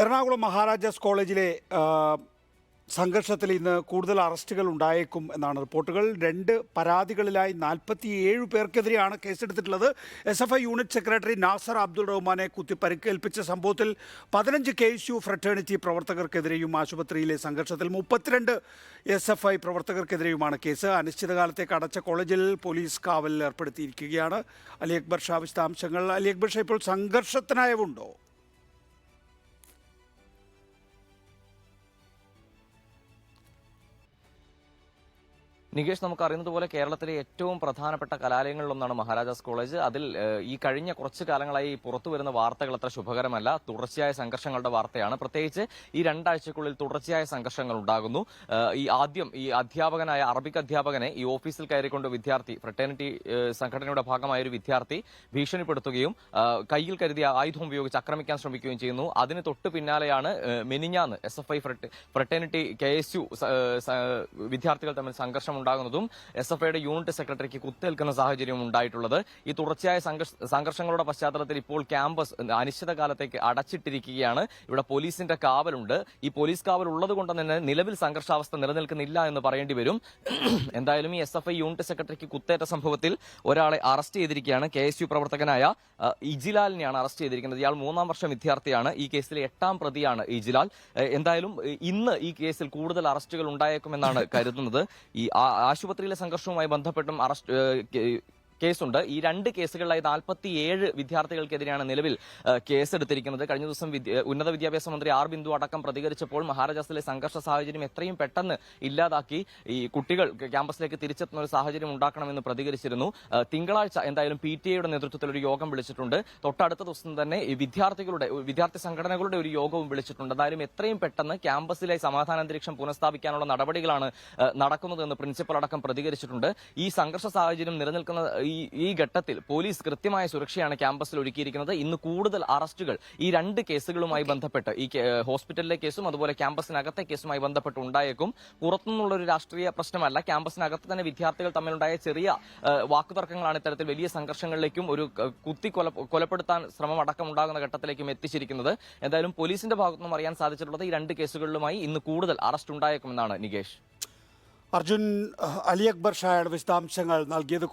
എറണാകുളം മഹാരാജാസ് കോളേജിലെ സംഘർഷത്തിൽ ഇന്ന് കൂടുതൽ അറസ്റ്റുകൾ ഉണ്ടായേക്കും എന്നാണ് റിപ്പോർട്ടുകൾ. രണ്ട് പരാതികളിലായി നാൽപ്പത്തിയേഴ് പേർക്കെതിരെയാണ് കേസെടുത്തിട്ടുള്ളത്. S F I unit secretary Nasar Abdul റഹ്മാനെ കുത്തി പരിക്കേൽപ്പിച്ച സംഭവത്തിൽ പതിനഞ്ച് കെ എസ് യു ഫ്രട്ടേണിറ്റി പ്രവർത്തകർക്കെതിരെയും ആശുപത്രിയിലെ സംഘർഷത്തിൽ മുപ്പത്തിരണ്ട് എസ് എഫ് ഐ പ്രവർത്തകർക്കെതിരെയുമാണ് കേസ്. അനിശ്ചിതകാലത്തേക്ക് അടച്ച കോളേജിൽ പോലീസ് കാവലിൽ ഏർപ്പെടുത്തിയിരിക്കുകയാണ്. അലി അക്ബർ ഷാ വിശദാംശങ്ങൾ അലി അക്ബർ ഷാ ഇപ്പോൾ സംഘർഷത്തിനായവുണ്ടോ? നികേഷ് നമുക്ക് അറിയുന്നത് പോലെ കേരളത്തിലെ ഏറ്റവും പ്രധാനപ്പെട്ട കലാലയങ്ങളിലൊന്നാണ് മഹാരാജാസ് കോളേജ്. അതിൽ ഈ കഴിഞ്ഞ കുറച്ചു കാലങ്ങളായി പുറത്തു വരുന്ന വാർത്തകൾ അത്ര ശുഭകരമല്ല. തുടർച്ചയായ സംഘർഷങ്ങളുടെ വാർത്തയാണ്. പ്രത്യേകിച്ച് ഈ രണ്ടാഴ്ചക്കുള്ളിൽ തുടർച്ചയായ സംഘർഷങ്ങൾ ഉണ്ടാകുന്നു. ഈ ആദ്യം ഈ അധ്യാപകനായ അറബിക് അധ്യാപകനെ ഈ ഓഫീസിൽ കയറിക്കൊണ്ട് വിദ്യാർത്ഥി ഫ്രട്ടേണിറ്റി സംഘടനയുടെ ഭാഗമായ ഒരു വിദ്യാർത്ഥി ഭീഷണിപ്പെടുത്തുകയും കയ്യിൽ കരുതിയ ആയുധം ഉപയോഗിച്ച് ആക്രമിക്കാൻ ശ്രമിക്കുകയും ചെയ്യുന്നു. അതിന് തൊട്ട് പിന്നാലെയാണ് മെനിഞ്ഞാന്ന് S F I fraternity K S U വിദ്യാർത്ഥികൾ തമ്മിൽ സംഘർഷം ഉണ്ടാകുന്നതും എസ് എഫ് ഐയുടെ യൂണിറ്റ് സെക്രട്ടറിക്ക് കുത്തേൽക്കുന്ന സാഹചര്യം ഉണ്ടായിട്ടുള്ളത്. ഈ തുടർച്ചയായ സംഘർഷങ്ങളുടെ പശ്ചാത്തലത്തിൽ ഇപ്പോൾ ക്യാമ്പസ് അനിശ്ചിതകാലത്തേക്ക് അടച്ചിട്ടിരിക്കുകയാണ്. ഇവിടെ പോലീസിന്റെ കാവലുണ്ട്. ഈ പോലീസ് കാവൽ ഉള്ളത് കൊണ്ട് തന്നെ നിലവിൽ സംഘർഷാവസ്ഥ നിലനിൽക്കുന്നില്ല എന്ന് പറയേണ്ടി വരും. എന്തായാലും ഈ എസ് എഫ് ഐ യൂണിറ്റ് സെക്രട്ടറിക്ക് കുത്തേറ്റ സംഭവത്തിൽ ഒരാളെ അറസ്റ്റ് ചെയ്തിരിക്കുകയാണ്. കെ എസ് യു പ്രവർത്തകനായ ഇജിലാലിനെയാണ് അറസ്റ്റ് ചെയ്തിരിക്കുന്നത്. ഇയാൾ മൂന്നാം വർഷ വിദ്യാർത്ഥിയാണ്. ഈ കേസിലെ എട്ടാം പ്രതിയാണ് ഇജിലാൽ. എന്തായാലും ഇന്ന് ഈ കേസിൽ കൂടുതൽ അറസ്റ്റുകൾ ഉണ്ടായേക്കുമെന്നാണ് കരുതുന്നത്. ഈ ആശുപത്രിയിലെ സംഘർഷവുമായി ബന്ധപ്പെട്ടും അറസ്റ്റ് കേസുണ്ട്. ഈ രണ്ട് കേസുകളിലായി നാൽപ്പത്തിയേഴ് വിദ്യാർത്ഥികൾക്കെതിരെയാണ് നിലവിൽ കേസെടുത്തിരിക്കുന്നത്. കഴിഞ്ഞ ദിവസം ഉന്നത വിദ്യാഭ്യാസ മന്ത്രി ആർ ബിന്ദു അടക്കം പ്രതികരിച്ചപ്പോൾ മഹാരാജാസിലെ സംഘർഷ സാഹചര്യം എത്രയും പെട്ടെന്ന് ഇല്ലാതാക്കി. ഈ കുട്ടികൾ ക്യാമ്പസിലേക്ക് തിരിച്ചെത്തുന്ന ഒരു സാഹചര്യം ഉണ്ടാക്കണമെന്ന് പ്രതികരിച്ചിരുന്നു. തിങ്കളാഴ്ച എന്തായാലും പി ടി എയുടെ നേതൃത്വത്തിൽ ഒരു യോഗം വിളിച്ചിട്ടുണ്ട്. തൊട്ടടുത്ത ദിവസം തന്നെ ഈ വിദ്യാർത്ഥികളുടെ വിദ്യാർത്ഥി സംഘടനകളുടെ ഒരു യോഗവും വിളിച്ചിട്ടുണ്ട്. എന്തായാലും എത്രയും പെട്ടെന്ന് ക്യാമ്പസിലെ സമാധാന അന്തരീക്ഷം പുനഃസ്ഥാപിക്കാനുള്ള നടപടികളാണ് നടക്കുന്നതെന്ന് പ്രിൻസിപ്പൽ അടക്കം പ്രതികരിച്ചിട്ടുണ്ട്. ഈ സംഘർഷ സാഹചര്യം നിലനിൽക്കുന്ന ഈ ഘട്ടത്തിൽ പോലീസ് കൃത്യമായ സുരക്ഷയാണ് ക്യാമ്പസിൽ ഒരുക്കിയിരിക്കുന്നത്. ഇന്ന് കൂടുതൽ അറസ്റ്റുകൾ ഈ രണ്ട് കേസുകളുമായി ബന്ധപ്പെട്ട് ഈ ഹോസ്പിറ്റലിലെ കേസും അതുപോലെ ക്യാമ്പസിനകത്തെ കേസുമായി ബന്ധപ്പെട്ട് ഉണ്ടായേക്കും. പുറത്തുനിന്നുള്ള ഒരു രാഷ്ട്രീയ പ്രശ്നമല്ല. ക്യാമ്പസിനകത്ത് തന്നെ വിദ്യാർത്ഥികൾ തമ്മിലുണ്ടായ ചെറിയ വാക്കുതർക്കങ്ങളാണ് ഇത്തരത്തിൽ വലിയ സംഘർഷങ്ങളിലേക്കും ഒരു കുത്തി കൊല കൊലപ്പെടുത്താൻ ശ്രമം അടക്കം ഉണ്ടാകുന്ന ഘട്ടത്തിലേക്കും എത്തിച്ചിരിക്കുന്നത്. എന്തായാലും പോലീസിന്റെ ഭാഗത്തുനിന്നും അറിയാൻ സാധിച്ചിട്ടുള്ളത് ഈ രണ്ട് കേസുകളിലുമായി ഇന്ന് കൂടുതൽ അറസ്റ്റ് ഉണ്ടായേക്കുമെന്നാണ് നികേഷ്. അർജുൻ അലി അക്ബർ ഷായുടെ വിശദാംശങ്ങൾ നൽകിയത്.